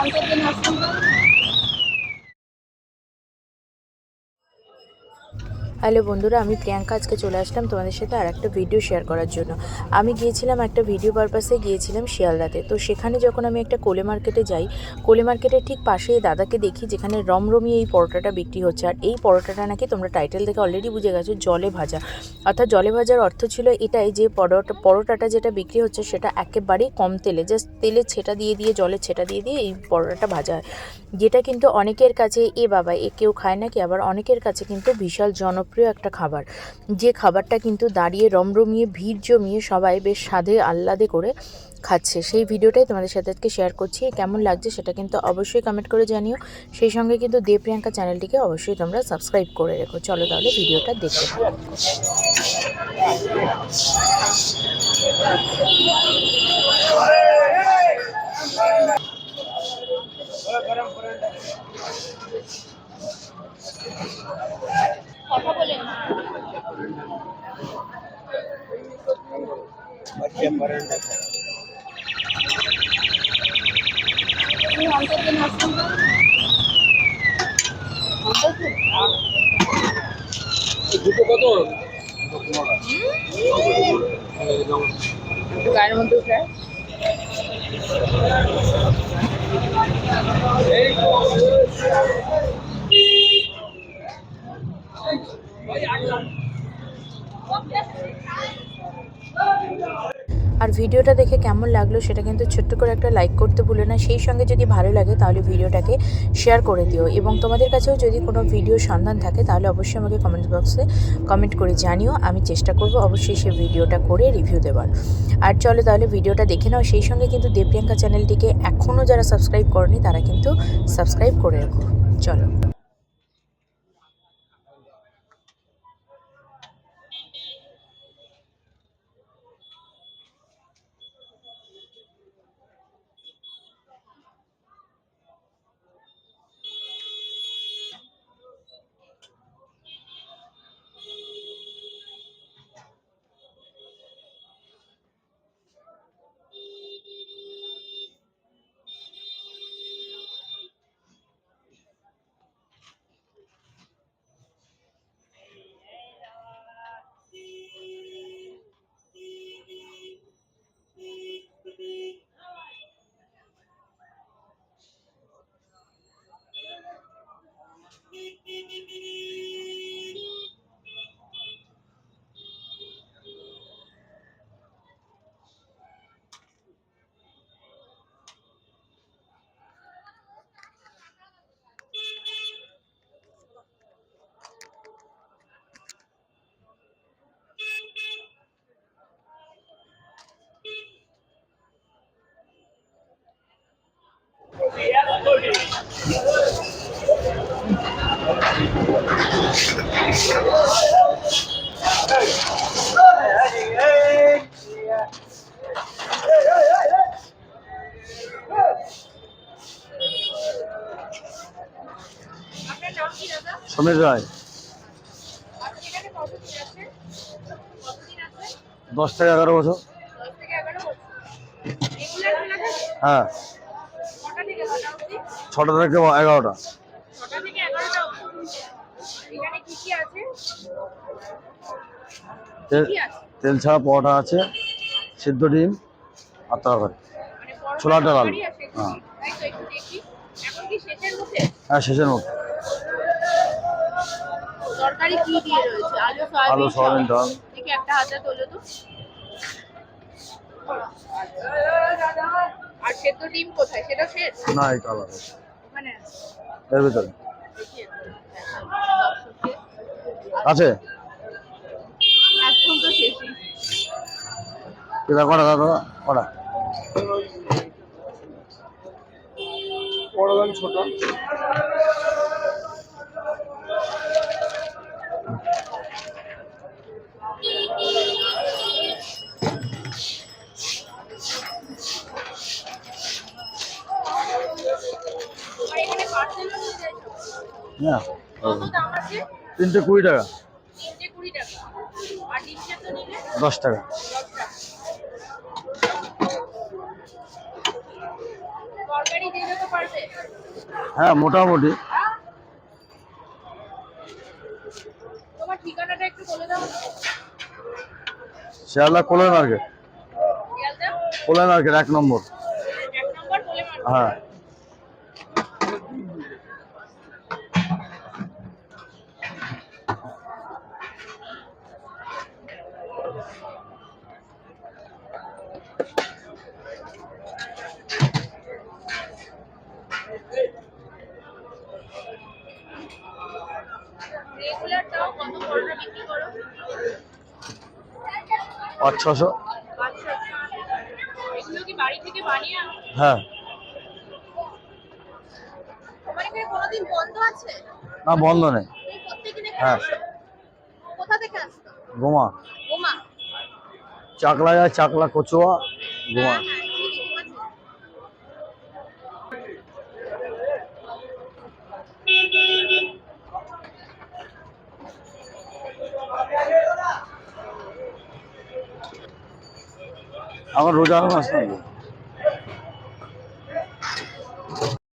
অন্তর্জন hello বন্ধুরা, আমি প্রিয়াঙ্কা, আজকে চলে আসলাম তোমাদের সাথে আর একটা ভিডিও শেয়ার করার জন্য। আমি গিয়েছিলাম একটা ভিডিও পারপাসে গিয়েছিলাম শিয়ালদাতে। তো সেখানে যখন আমি একটা কোলে মার্কেটে যাই, কোলে মার্কেটের ঠিক পাশে দাদাকে দেখি, যেখানে রমরমি এই পরোটাটা বিক্রি হচ্ছে। আর এই পরোটাটা নাকি তোমরা টাইটেল থেকে অলরেডি বুঝে গেছো, জলে ভাজা। অর্থাৎ জলে ভাজার অর্থ ছিল এটাই যে পরোটা, পরোটাটা যেটা বিক্রি হচ্ছে সেটা একেবারেই কম তেলে জাস্ট তেলে ছেটা দিয়ে দিয়ে, জলে ছেটা দিয়ে দিয়ে এই পরোটাটা ভাজা হয়। যেটা কিন্তু অনেকের কাছে, এ বাবা, এ কেউ খায় নাকি? আবার অনেকের কাছে কিন্তু বিশাল জনপ্রিয় একটা খাবার। যে খাবারটা কিন্তু দাঁড়িয়ে রমরমিয়ে, ভিড় জমিয়ে সবাই বেশ স্বাদে আহ্লাদে করে খাচ্ছে। সেই ভিডিওটাই তোমাদের সাথে আজকে শেয়ার করছি। কেমন লাগছে সেটা কিন্তু অবশ্যই কমেন্ট করে জানিও। সেই সঙ্গে কিন্তু দেব প্রিয়াঙ্কা চ্যানেলটিকে অবশ্যই তোমরা সাবস্ক্রাইব করে রেখো। চলো তাহলে ভিডিওটা দেখতে থাকো দুটো কত গায়ের মধ্যে উঠে আর ভিডিওটা দেখে কেমন লাগল সেটা কিন্তু ছোট্ট করে একটা লাইক করতে ভুলো না। সেই সঙ্গে যদি ভালো লাগে তাহলে ভিডিওটাকে শেয়ার করে দিও। এবং তোমাদের কাছেও যদি কোনো ভিডিও সন্ধান থাকে তাহলে অবশ্যই আমাকে কমেন্ট বক্সে কমেন্ট করে জানিও। আমি চেষ্টা করব অবশ্যই সেই ভিডিওটা করে রিভিউ দেওয়ার আর চলো তাহলে ভিডিওটা দেখে নাও। সেই সঙ্গে কিন্তু দেবপ্রিয়াঙ্কা চ্যানেলটিকে এখনও যারা সাবস্ক্রাইব করনি তারা কিন্তু সাবস্ক্রাইব করে রাখো। চলো। সমীর রায় দশ থেকে এগারো বছর। হ্যাঁ। ছটা থেকে এগারোটা। তেল ছাড়া পরোটা আছে, সিদ্ধ ডিম, আর তরকারি। ছোলাটা ডাল হ্যাঁ। হ্যাঁ শেষের মধ্যে। তরকারি কি দিয়ে রয়েছে? আলু সয়াবিন আলু সয়াবিন ডাল। দেখি একটা হাতে তোলো তো। আর সেদ্ধ ডিম কোথায়? সেটা শেষ? না এই কালার ওখানে আছে। এর ভিতরে। দেখি আছে? এখন তো শেষই। এটা কটা দাদা? কটা? বড় ছোট। হ্যাঁ। তিনটে কুড়ি টাকা। দশ টাকা। হ্যাঁ মোটামুটি। শিয়ালদা কোলাই মার্কেট। কোলাই মার্কেট এক নম্বর। হ্যাঁ রেগুলারটাও কত পরোটা বিক্রি করো পাঁচ ছশো। আচ্ছা এগুলো কি বাড়ি থেকে বানিয়ে আনো? হ্যাঁ। তোমার এখানে কোনোদিন বন্ধ না বন্ধ নেই। হ্যাঁ। গোমা। চাকলা যায় চাকলা কচুয়া গোমা হ্যাঁ হ্যাঁ ঠিকই ঠিক আছে আমার রোজার মাস